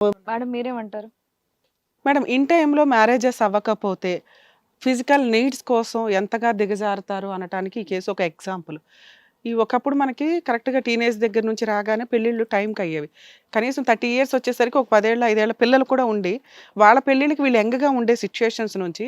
Madam మీరేమంటారు? Madam in టైంలో marriages అవ్వకపోతే ఫిజికల్ నీడ్స్ కోసం ఎంతగా దిగజారుతారు అనటానికి ఈ కేసు ఒక ఎగ్జాంపుల్. ఈ ఒకప్పుడు మనకి కరెక్ట్గా టీనేజ్ దగ్గర నుంచి రాగానే పెళ్ళిళ్ళు టైంకి అయ్యేవి కనీసం థర్టీ ఇయర్స్ వచ్చేసరికి ఒక పదేళ్ళ ఐదేళ్ళ పిల్లలు కూడా ఉండి వాళ్ళ పెళ్ళిళ్ళకి వీళ్ళు ఎంగగా ఉండే సిచ్యుయేషన్స్ నుంచి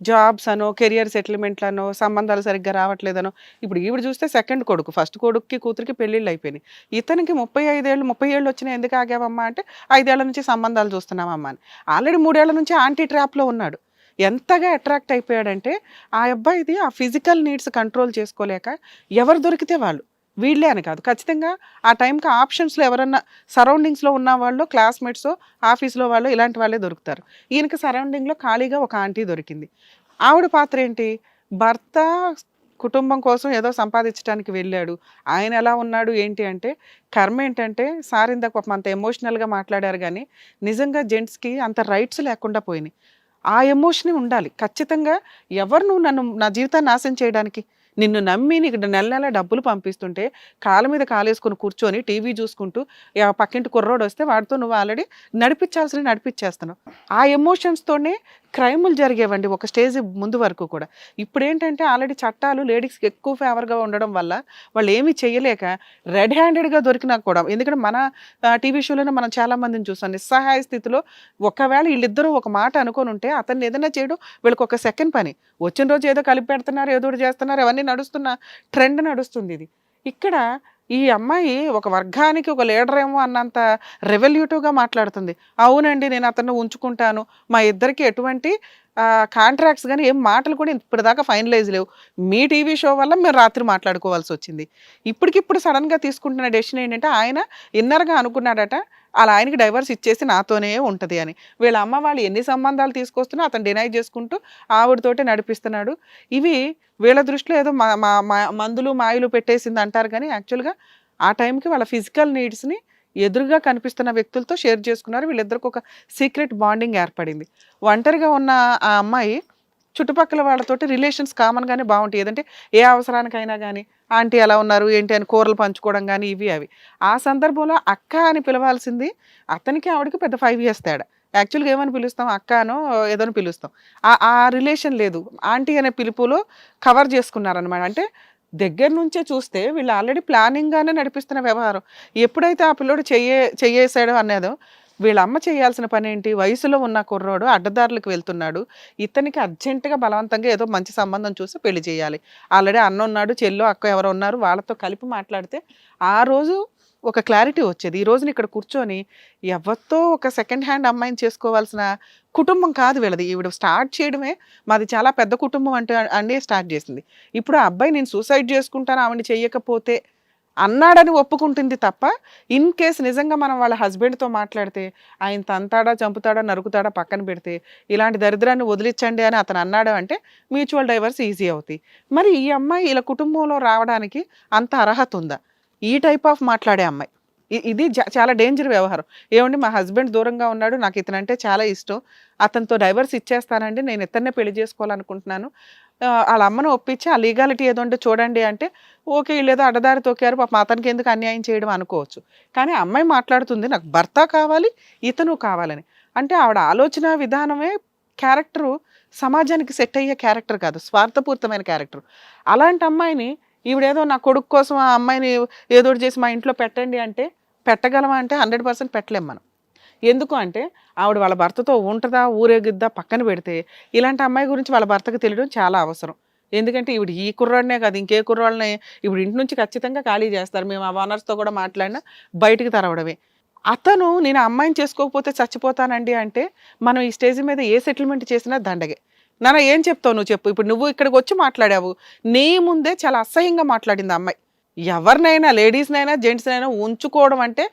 జాబ్స్ అనో కెరియర్ సెటిల్మెంట్లనో సంబంధాలు సరిగ్గా రావట్లేదనో ఇప్పుడు ఈవిడ చూస్తే సెకండ్ కొడుకు ఫస్ట్ కొడుక్కి కూతురికి పెళ్ళిళ్ళు అయిపోయినాయి. ఇతనికి ముప్పై ఐదేళ్ళు ముప్పై ఏళ్ళు వచ్చినా ఎందుకు ఆగావమ్మా అంటే ఐదేళ్ళ నుంచి సంబంధాలు చూస్తున్నామమ్మా అని. ఆల్రెడీ మూడేళ్ళ నుంచి ఆంటీ ట్రాప్లో ఉన్నాడు. ఎంతగా అట్రాక్ట్ అయిపోయాడంటే ఆ అబ్బాయిది ఆ ఫిజికల్ నీడ్స్ కంట్రోల్ చేసుకోలేక ఎవరు దొరికితే వాళ్ళు వీళ్ళే అని కాదు. ఖచ్చితంగా ఆ టైంకి ఆప్షన్స్లో ఎవరన్నా సరౌండింగ్స్లో ఉన్న వాళ్ళు క్లాస్మేట్స్ ఆఫీస్లో వాళ్ళు ఇలాంటి వాళ్ళే దొరుకుతారు. ఈయనకి సరౌండింగ్లో ఖాళీగా ఒక ఆంటీ దొరికింది. ఆవిడ పాత్ర ఏంటి? భర్త కుటుంబం కోసం ఏదో సంపాదించడానికి వెళ్ళాడు. ఆయన ఎలా ఉన్నాడు ఏంటి అంటే కర్మ ఏంటంటే సార్ ఇందాక పాపం అంత ఎమోషనల్గా మాట్లాడారు కానీ నిజంగా జెంట్స్కి అంత రైట్స్ లేకుండా పోయినాయి. ఆ ఎమోషన్ ఉండాలి. ఖచ్చితంగా ఎవరు నువ్వు నన్ను నా జీవితాన్ని నాశనం చేయడానికి? నిన్ను నమ్మి నీకు నెల నెల డబ్బులు పంపిస్తుంటే కాళ్ళ మీద కాలేసుకొని కూర్చొని టీవీ చూసుకుంటూ పక్కింటి కుర్రోడు వస్తే వాడితో నువ్వు ఆల్రెడీ నడిపించాల్సిన నడిపించేస్తున్నావు. ఆ ఎమోషన్స్తోనే క్రైములు జరిగేవండి ఒక స్టేజ్ ముందు వరకు కూడా. ఇప్పుడు ఏంటంటే ఆల్రెడీ చట్టాలు లేడీస్కి ఎక్కువ ఫేవర్గా ఉండడం వల్ల వాళ్ళు ఏమీ చేయలేక రెడ్ హ్యాండెడ్గా దొరికినా కూడా ఎందుకంటే మన టీవీ షోలోనే మనం చాలా మందిని నిస్సహాయ స్థితిలో ఒకవేళ వీళ్ళిద్దరూ ఒక మాట అనుకొని ఉంటే అతన్ని ఏదైనా చేయడం వీళ్ళకి ఒక సెకండ్ పని. వచ్చిన రోజు ఏదో కలిపి పెడుతున్నారు ఏదో ఒకటి చేస్తున్నారు అవన్నీ నడుస్తున్న ట్రెండ్ నడుస్తుంది ఇది. ఇక్కడ ఈ అమ్మాయి ఒక వర్గానికి ఒక లీడర్ ఏమో అన్నంత రెవల్యూటివ్గా మాట్లాడుతుంది. అవునండి నేను అతన్ని ఉంచుకుంటాను. మా ఇద్దరికి ఎటువంటి కాంట్రాక్ట్స్ కానీ ఏం మాటలు కూడా ఇప్పటిదాకా ఫైనలైజ్ లేవు. మీ టీవీ షో వల్ల మేము రాత్రి మాట్లాడుకోవాల్సి వచ్చింది. ఇప్పటికిప్పుడు సడన్గా తీసుకుంటున్న డెసిషన్ ఏంటంటే ఆయన ఇన్నర్గా అనుకున్నాడట అలా ఆయనకి డైవర్స్ ఇచ్చేసి నాతోనే ఉంటుంది అని. వీళ్ళ అమ్మ వాళ్ళు ఎన్ని సంబంధాలు తీసుకొస్తున్నా అతను డినై చేసుకుంటూ ఆవిడతోటే నడిపిస్తున్నాడు. ఇవి వీళ్ళ దృష్టిలో ఏదో మా మా మా- మందులు మాయలు పెట్టేసింది అంటారు కానీ యాక్చువల్గా ఆ టైంకి వాళ్ళ ఫిజికల్ నీడ్స్ని ఎదురుగా కనిపిస్తున్న వ్యక్తులతో షేర్ చేసుకున్నారు. వీళ్ళిద్దరికి ఒక సీక్రెట్ బాండింగ్ ఏర్పడింది. ఒంటరిగా ఉన్న ఆ అమ్మాయి చుట్టుపక్కల వాళ్ళతోటి రిలేషన్స్ కామన్గానే బాగుంటాయి. ఏదంటే ఏ అవసరానికైనా కానీ ఆంటీ ఎలా ఉన్నారు ఏంటి అని కూరలు పంచుకోవడం కానీ ఇవి అవి. ఆ సందర్భంలో అక్క అని పిలవాల్సింది అతనికి ఆవిడకి పెద్ద ఫైవ్ ఇయర్స్ తేడా. యాక్చువల్గా ఏమని పిలుస్తాం? అక్కనో ఏదో పిలుస్తాం. ఆ ఆ రిలేషన్ లేదు. ఆంటీ అనే పిలుపులో కవర్ చేసుకున్నారనమాట అంటే దగ్గర నుంచే చూస్తే వీళ్ళు ఆల్రెడీ ప్లానింగ్గానే నడిపిస్తున్న వ్యవహారం. ఎప్పుడైతే ఆ పిల్లోడు చెయ్యే చెయ్యేసాడో అనేదో వీళ్ళ అమ్మ చేయాల్సిన పని ఏంటి? వయసులో ఉన్న కుర్రోడు అడ్డదారులకు వెళ్తున్నాడు. ఇతనికి అర్జెంటుగా బలవంతంగా ఏదో మంచి సంబంధం చూసి పెళ్ళి చేయాలి. ఆల్రెడీ అన్న ఉన్నాడు చెల్లో అక్క ఎవరు ఉన్నారు వాళ్ళతో కలిపి మాట్లాడితే ఆ రోజు ఒక క్లారిటీ వచ్చేది. ఈ రోజున ఇక్కడ కూర్చొని ఎవరితో ఒక సెకండ్ హ్యాండ్ అమ్మాయిని చేసుకోవాల్సిన కుటుంబం కాదు వీళ్ళది. ఈవిడ స్టార్ట్ చేయడమే మాది చాలా పెద్ద కుటుంబం అంటే అండి స్టార్ట్ చేసింది. ఇప్పుడు ఆ అబ్బాయి నేను సూసైడ్ చేసుకుంటాను ఆవిడని చెయ్యకపోతే అన్నాడని ఒప్పుకుంటుంది తప్ప ఇన్ కేస్ నిజంగా మనం వాళ్ళ హస్బెండ్తో మాట్లాడితే ఆయన తంతాడా చంపుతాడా నరుకుతాడా పక్కన పెడితే ఇలాంటి దరిద్రాన్ని వదిలించండి అని అతను అన్నాడు అంటే మ్యూచువల్ డైవర్స్ ఈజీ అవుతాయి. మరి ఈ అమ్మాయి ఇలా కుటుంబంలో రావడానికి అంత అర్హత ఉందా? ఈ టైప్ ఆఫ్ మాట్లాడే అమ్మాయి. ఇది చాలా డేంజర్ వ్యవహారం. ఏమండి మా హస్బెండ్ దూరంగా ఉన్నాడు నాకు ఇతనంటే చాలా ఇష్టం. అతనితో డైవర్స్ ఇచ్చేస్తానండి నేను ఇతన్నే పెళ్ళి చేసుకోవాలనుకుంటున్నాను. వాళ్ళ అమ్మను ఒప్పించి ఆ లీగాలిటీ ఏదో ఉంటే చూడండి అంటే ఓకే వీళ్ళేదో అడ్డదారి తొక్కారు పాప అతనికి ఎందుకు అన్యాయం చేయడం అనుకోవచ్చు. కానీ అమ్మాయి మాట్లాడుతుంది నాకు భర్త కావాలి ఇతను కావాలని. అంటే ఆవిడ ఆలోచన విధానమే క్యారెక్టరు సమాజానికి సెట్ అయ్యే క్యారెక్టర్ కాదు స్వార్థపూరితమైన క్యారెక్టర్ అలాంటి అమ్మాయిని ఈవిడేదో నా కొడుకు కోసం ఆ అమ్మాయిని ఏదో చేసి మా ఇంట్లో పెట్టండి అంటే పెట్టగలమా అంటే హండ్రెడ్ పర్సెంట్ పెట్టలేం మనం. ఎందుకు అంటే ఆవిడ వాళ్ళ భర్తతో ఉంటుందా ఊరేగిద్దా పక్కన పెడితే ఇలాంటి అమ్మాయి గురించి వాళ్ళ భర్తకు తెలియడం చాలా అవసరం. ఎందుకంటే ఇప్పుడు ఈ కుర్రాడినే కాదు ఇంకే కుర్రాళ్ళని ఇప్పుడు ఇంటి నుంచి ఖచ్చితంగా ఖాళీ చేస్తారు. మేము ఆ ఓనర్స్తో కూడా మాట్లాడినా బయటికి తరవడమే. అతను నేను అమ్మాయిని చేసుకోకపోతే చచ్చిపోతానండి అంటే మనం ఈ స్టేజ్ మీద ఏ సెటిల్మెంట్ చేసినా దండగే. నాన్న ఏం చెప్తావు నువ్వు చెప్పు. ఇప్పుడు నువ్వు ఇక్కడికి వచ్చి మాట్లాడావు. నీ ముందే చాలా అసహ్యంగా మాట్లాడింది ఆ అమ్మాయి. ఎవరినైనా లేడీస్నైనా జెంట్స్నైనా ఉంచుకోవడం అంటే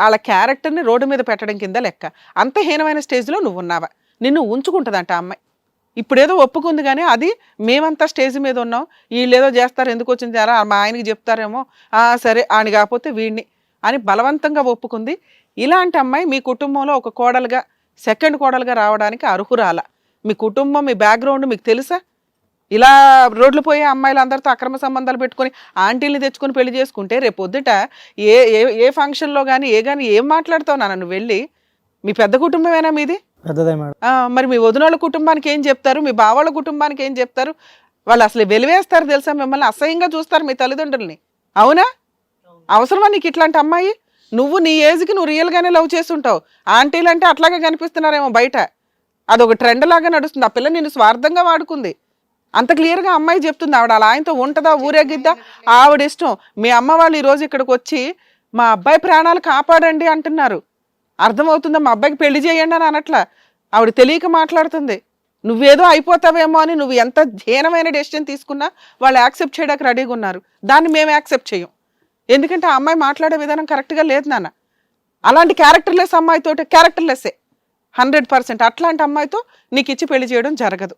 వాళ్ళ క్యారెక్టర్ని రోడ్డు మీద పెట్టడం కింద లెక్క. అంత హీనమైన స్టేజ్లో నువ్వు ఉన్నావా నిన్ను ఉంచుకుంటుందంట అమ్మాయి. ఇప్పుడేదో ఒప్పుకుంది కానీ అది మేమంతా స్టేజ్ మీద ఉన్నాం. వీళ్ళు ఏదో చేస్తారు ఎందుకు వచ్చింది మా ఆయనకి చెప్తారేమో. "ఆ, సరే ఆయన కాకపోతే వీడిని అని బలవంతంగా ఒప్పుకుంది. ఇలాంటి అమ్మాయి మీ కుటుంబంలో ఒక కోడలుగా సెకండ్ కోడలుగా రావడానికి అర్హురాల? మీ కుటుంబం మీ బ్యాక్గ్రౌండ్ మీకు తెలుసా? ఇలా రోడ్లు పోయే అమ్మాయిలు అందరితో అక్రమ సంబంధాలు పెట్టుకొని ఆంటీల్ని తెచ్చుకొని పెళ్ళి చేసుకుంటే రేపు పొద్దుట ఏ ఏ ఏ ఫంక్షన్లో కానీ ఏ కానీ ఏం మాట్లాడుతావు నాన్న? నువ్వు వెళ్ళి మీ పెద్ద కుటుంబమేనా మీది? పెద్దదే మేడం. మరి మీ వదినోళ్ళ కుటుంబానికి ఏం చెప్తారు? మీ బావాళ్ళ కుటుంబానికి ఏం చెప్తారు? వాళ్ళు అసలు వెలివేస్తారు తెలుసా మిమ్మల్ని? అసహ్యంగా చూస్తారు మీ తల్లిదండ్రుల్ని. అవునా? అవసరమా నీకు ఇట్లాంటి అమ్మాయి? నువ్వు నీ ఏజ్కి నువ్వు రియల్గానే లవ్ చేస్తుంటావు. ఆంటీలు అంటే అట్లాగే కనిపిస్తున్నారేమో బయట. అదొక ట్రెండ్ లాగా నడుస్తుంది. ఆ పిల్ల నిన్ను స్వార్థంగా వాడుకుంది. అంత క్లియర్గా అమ్మాయి చెప్తుంది. ఆవిడ అలా ఆయనతో ఉంటుందా ఊరేగిద్దా? ఆవిడ ఇష్టం. మీ అమ్మ వాళ్ళు ఈరోజు ఇక్కడికి వచ్చి మా అబ్బాయి ప్రాణాలు కాపాడండి అంటున్నారు. అర్థమవుతుందా? మా అబ్బాయికి పెళ్ళి చేయండి అని అనట్లా. ఆవిడ తెలియక మాట్లాడుతుంది. నువ్వేదో అయిపోతావేమో అని నువ్వు ఎంత హీనమైన డెసిషన్ తీసుకున్నా వాళ్ళు యాక్సెప్ట్ చేయడానికి రెడీగా ఉన్నారు. దాన్ని మేము యాక్సెప్ట్ చేయం. ఎందుకంటే ఆ అమ్మాయి మాట్లాడే విధానం కరెక్ట్గా లేదు నాన్న. అలాంటి క్యారెక్టర్లెస్ అమ్మాయితోటి క్యారెక్టర్లెస్సే. హండ్రెడ్ పర్సెంట్ అట్లాంటి అమ్మాయితో నీకు ఇచ్చి పెళ్ళి చేయడం జరగదు.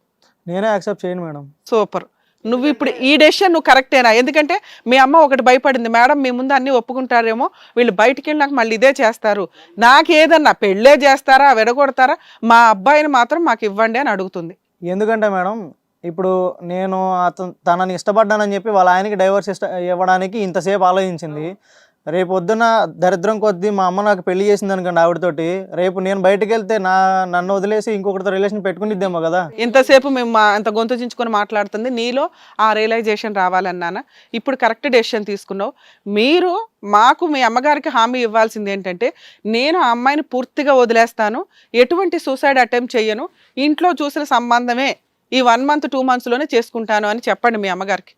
నేనే యాక్సెప్ట్ చేయను మేడం. సూపర్. నువ్వు ఇప్పుడు ఈ డెసిషన్ నువ్వు కరెక్టేనా ఎందుకంటే మీ అమ్మ ఒకటి భయపడింది. మేడం మీ ముందు అన్ని ఒప్పుకుంటారేమో. వీళ్ళు బయటికి వెళ్ళి నాకు మళ్ళీ ఇదే చేస్తారు. నాకు ఏదన్నా పెళ్ళే చేస్తారా విడగొడతారా? మా అబ్బాయిని మాత్రం మాకు ఇవ్వండి అని అడుగుతుంది. ఎందుకంటే మేడం ఇప్పుడు నేను అతను తనని ఇష్టపడ్డానని చెప్పి వాళ్ళ ఆయనకి డైవర్స్ ఇష్ట ఇవ్వడానికి ఇంతసేపు ఆలోచించింది. రేపు పొద్దున దరిద్రం కొద్దీ మా అమ్మ నాకు పెళ్ళి చేసింది అనుకోండి ఆవిడతోటి. రేపు నేను బయటకు వెళ్తే నా నన్ను వదిలేసి ఇంకొకరితో రిలేషన్ పెట్టుకునిద్దేమో కదా. ఇంతసేపు మేము మా అంత గొంతు చించుకొని మాట్లాడుతుంది. నీలో ఆ రియలైజేషన్ రావాలన్నానా? ఇప్పుడు కరెక్ట్ డెసిషన్ తీసుకున్నావు. మీరు మాకు మీ అమ్మగారికి హామీ ఇవ్వాల్సింది ఏంటంటే నేను ఆ అమ్మాయిని పూర్తిగా వదిలేస్తాను. ఎటువంటి సూసైడ్ అటెంప్ట్ చేయను. ఇంట్లో చూసిన సంబంధమే ఈ వన్ మంత్ టూ మంత్స్లోనే చేసుకుంటాను అని చెప్పండి మీ అమ్మగారికి.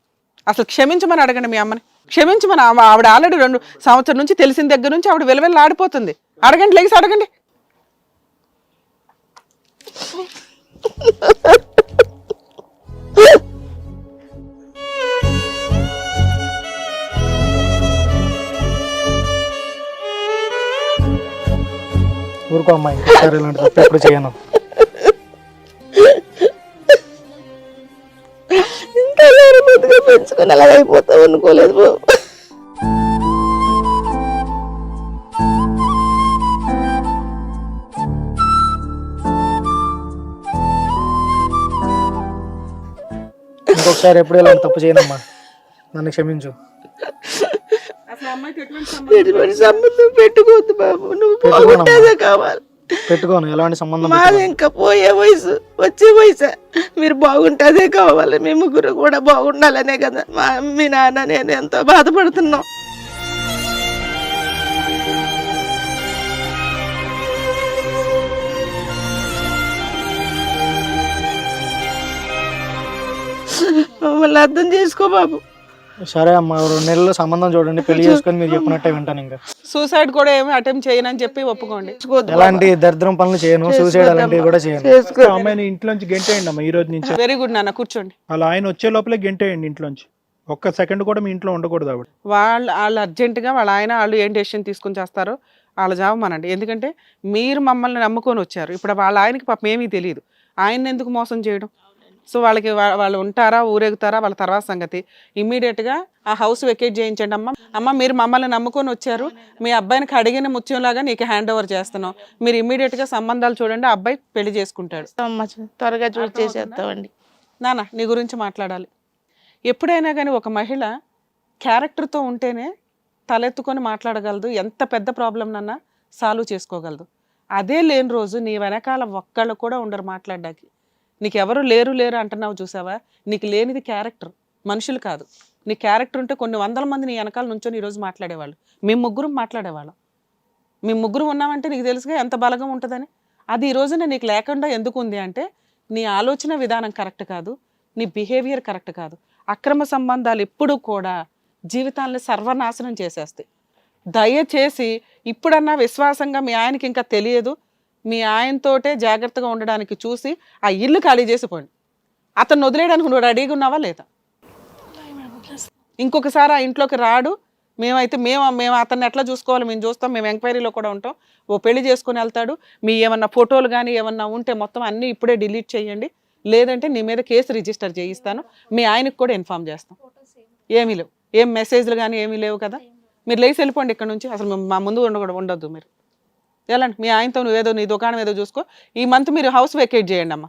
అసలు క్షమించమని అడగండి మీ అమ్మని. క్షమించమని ఆవిడ ఆల్రెడీ రెండు సంవత్సరం నుంచి తెలిసిన దగ్గర నుంచి ఆవిడ వెలవెల్లి ఆడిపోతుంది. అడగండి లేచి అడగండి. ఊరుకో అమ్మాయి ఎప్పుడు చేయను. పెంచుకొని అలా అయిపోతావు అనుకోలేదు బాబు. ఇంకొకసారి ఎప్పుడు ఇలాంటి తప్పు చేయనమ్మా. నన్ను క్షమించు. ఎటువంటి సంబంధం? పెట్టుకోవద్దు బాబు. నువ్వు. బాగుంటేదే కావాలి. పెట్టుకోను ఎలాంటి సంబంధం మాది. ఇంకా పోయే వయసు వచ్చే వయసు. మీరు బాగుంటేదే కావాలి మీ ముగ్గురు కూడా బాగుండాలనే కదా. మా మీ నాన్న నేను ఎంతో బాధపడుతున్నాం. మమ్మల్ని అర్థం చేసుకో బాబు. సరే అమ్మా రెండు నెలల్లో సంబంధం చూడండి పెళ్ళి చేసుకొని మీరు చెప్పినట్టే వింటాను ఇంకా. సూసైడ్ కూడా ఏమి అటెంప్ట్ చేయనని చెప్పి ఒప్పుకోండి. ఎలాంటి దరిద్రం పనులు చేయను సూసైడ్ అలాంటివి కూడా చేయను. అమ్మాయిని ఇంట్లోంచి గెంటేయండి అమ్మా ఈ రోజు నుంచి. వెరీ గుడ్ నాన్న కూర్చోండి. అలా ఆయన వచ్చే లోపలే గెంటేయండి ఇంట్లోంచి. ఒక్క సెకండ్ కూడా మీ ఇంట్లో ఉండకూడదు ఆవిడ. వాళ్ళు వాళ్ళు అర్జెంటుగా వాళ్ళ ఆయన వాళ్ళు ఏం డెసిషన్ తీసుకొని చేస్తారో వాళ్ళ జాబమనండి ఎందుకంటే మీరు మమ్మల్ని నమ్ముకొని వచ్చారు. ఇప్పుడు వాళ్ళ ఆయనకి పాపం ఏమీ తెలియదు. ఆయన ఎందుకు మోసం చేయడం? సో వాళ్ళకి వాళ్ళు ఉంటారా ఊరేగుతారా వాళ్ళ తర్వాత సంగతి. ఇమ్మీడియట్గా ఆ హౌస్ వెకేట్ చేయించండి అమ్మ. అమ్మ మీరు మమ్మల్ని నమ్ముకొని వచ్చారు. మీ అబ్బాయినికి అడిగిన ముత్యంలాగా నీకు హ్యాండ్ ఓవర్ చేస్తున్నాం. మీరు ఇమ్మీడియట్గా సంబంధాలు చూడండి అబ్బాయి పెళ్ళి చేసుకుంటాడు. త్వరగా చూసి చేసేస్తామండి నాన్న నీ గురించి మాట్లాడాలి. ఎప్పుడైనా కానీ ఒక మహిళ క్యారెక్టర్తో ఉంటేనే తలెత్తుకొని మాట్లాడగలదు. ఎంత పెద్ద ప్రాబ్లం నన్నా సాల్వ్ చేసుకోగలదు. అదే లేని రోజు నీ వెనకాల ఒక్కళ్ళు కూడా ఉండరు మాట్లాడడానికి. నీకు ఎవరు లేరు లేరు అంటున్నావు చూసావా? నీకు లేనిది క్యారెక్టర్. మనుషులు కాదు. నీ క్యారెక్టర్ ఉంటే కొన్ని వందల మంది నీ వెనకాల నుంచొని ఈరోజు మాట్లాడేవాళ్ళు. మేము ముగ్గురు మాట్లాడేవాళ్ళం. మేము ముగ్గురు ఉన్నామంటే నీకు తెలుసుగా ఎంత బలగం ఉంటుందని? అది ఈ రోజున నీకు లేకుండా ఎందుకు ఉంది అంటే నీ ఆలోచన విధానం కరెక్ట్ కాదు నీ బిహేవియర్ కరెక్ట్ కాదు. అక్రమ సంబంధాలు ఎప్పుడూ కూడా జీవితాలను సర్వనాశనం చేసేస్తాయి. దయచేసి ఇప్పుడన్నా విశ్వాసంగా మీ ఆయనకి ఇంకా తెలియదు మీ ఆయనతోటే జాగ్రత్తగా ఉండడానికి చూసి ఆ ఇల్లు ఖాళీ చేసిపోండి అతను వదిలేయడానికి నువ్వు రెడీగా ఉన్నావా లేదా? ఇంకొకసారి ఆ ఇంట్లోకి రాడు. మేమైతే మేము మేము అతన్ని ఎట్లా చూసుకోవాలి? మేము చూస్తాం. మేము ఎంక్వైరీలో కూడా ఉంటాం. ఓ పెళ్ళి చేసుకుని వెళ్తాడు. మీ ఏమన్నా ఫోటోలు కానీ ఏమన్నా ఉంటే మొత్తం అన్నీ ఇప్పుడే డిలీట్ చేయండి. లేదంటే నీ మీద కేసు రిజిస్టర్ చేయిస్తాను. మీ ఆయనకు కూడా ఇన్ఫామ్ చేస్తాం. ఏమీ లేవు. ఏం మెసేజ్లు కానీ ఏమీ లేవు కదా. మీరు లేచి వెళ్ళిపోండి ఇక్కడ నుంచి. అసలు మా ముందు ఉండకూడదు ఉండొద్దు మీరు. వెళ్ళండి మీ ఆయనతో నువ్వేదో నీ దుకాణం ఏదో చూసుకో. ఈ మంత్ మీరు హౌస్ వెకేట్ చేయండి అమ్మా.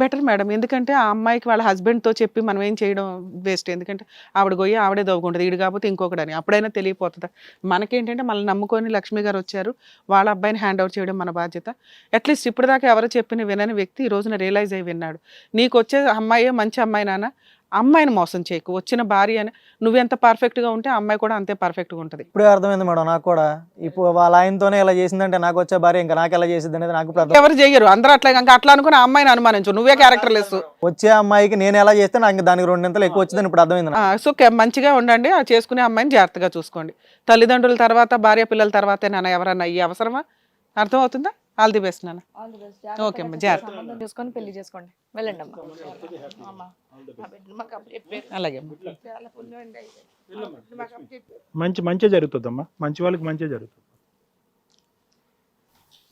బెటర్ మేడం ఎందుకంటే ఆ అమ్మాయికి వాళ్ళ హస్బెండ్తో చెప్పి మనం ఏం చేయడం వేస్ట్. ఎందుకంటే ఆవిడ గొయ్యి ఆవిడే దవ్వుకుంటుంది ఈడు కాకపోతే ఇంకొకడని. అప్పుడైనా తెలియపోతుంది. మనకేంటంటే మనల్ని నమ్ముకొని లక్ష్మి గారు వచ్చారు. వాళ్ళ అబ్బాయిని హ్యాండ్ ఓవర్ చేయడం మన బాధ్యత. అట్లీస్ట్ ఇప్పటిదాకా ఎవరు చెప్పిన వినని వ్యక్తి ఈ రోజున రియలైజ్ అయ్యి విన్నాడు. నీకు వచ్చే అమ్మాయే మంచి అమ్మాయి నాన్న. అమ్మాయిని మోసం చేయకు. వచ్చిన భార్య అని నువ్వెంత పర్ఫెక్ట్గా ఉంటే అమ్మాయి కూడా అంతే పర్ఫెక్ట్గా ఉంటుంది. ఇప్పుడే అర్థమైంది మేడం నాకు కూడా. ఇప్పుడు వాళ్ళ ఆయనతోనే ఇలా చేసిందంటే నాకు వచ్చే భార్య ఇంకా నాకు ఎలా చేసింది అనేది నాకు ఇప్పుడు అర్థం ఎవరు చెయ్యరు అందరూ అట్లా ఇంకా అట్లా అనుకుని ఆ అమ్మాయిని అనుమానించు. నువ్వే క్యారెక్టర్ లెస్ వచ్చే అమ్మాయికి నేను ఎలా చేస్తే నాకు దానికి రెండింతలు ఎక్కువ వచ్చిందని ఇప్పుడు అర్థమైంది నాకు. సో కె- మంచిగా ఉండండి. ఆ చేసుకునే అమ్మాయిని జాగ్రత్తగా చూసుకోండి. తల్లిదండ్రుల తర్వాత భార్య పిల్లల తర్వాతే నాన్న ఎవరన్నా ఈ అవసరమా? అర్థమవుతుందా? ఆల్ ది బెస్ట్ నాన్న ఓకే అమ్మా జాగ్రత్త. సంబంధం చూసుకొని పెళ్ళి చేసుకోండి. వెళ్ళండి అమ్మా. అలాగే అమ్మా. చాలా పుణ్యం అండి అయితే. మాకు అప్పచెప్పి. మంచి మంచి జరుగుతుందమ్మా. మంచి వాళ్ళకి మంచి జరుగుతుంది.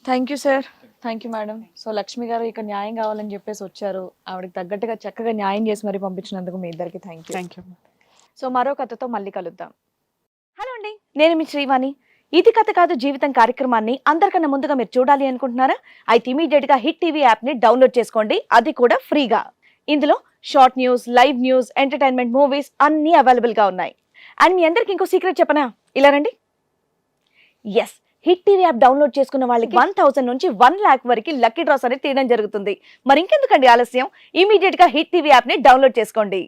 Thank you sir thank you madam so Lakshmi garu ఇక్కడ న్యాయం కావాలని చెప్పేసి వచ్చారు. ఆవిడకి తగ్గట్టుగా చక్కగా న్యాయం చేసి మరి పంపించినందుకు మీ ఇద్దరికి thank you thank you so మరో కథతో మళ్ళీ కలుద్దాం. హలో అండి. నేను మీ శ్రీవాణి. ఇది కథ కాదు జీవితం కార్యక్రమాన్ని అందరికన్నా ముందుగా మీరు చూడాలి అనుకుంటున్నారా? అయితే ఇమీడియట్గా హిట్ టీవీ యాప్ని డౌన్లోడ్ చేసుకోండి. అది కూడా ఫ్రీగా. ఇందులో short news live news entertainment movies అన్ని అవైలబుల్గా ఉన్నాయి. అండ్ మీ అందరికి ఇంకో సీక్రెట్ చెప్పనా? ఇలా రండి. S hit TV app download చేసుకున్న వాళ్ళకి వన్ థౌసండ్ నుంచి వన్ లాక్ వరకు లక్కీ డ్రాస్ అనేది తీయడం జరుగుతుంది. మరి ఇంకెందుకండి ఆలస్యం? ఇమీడియట్గా హిట్ టీవీ యాప్ని డౌన్లోడ్ చేసుకోండి.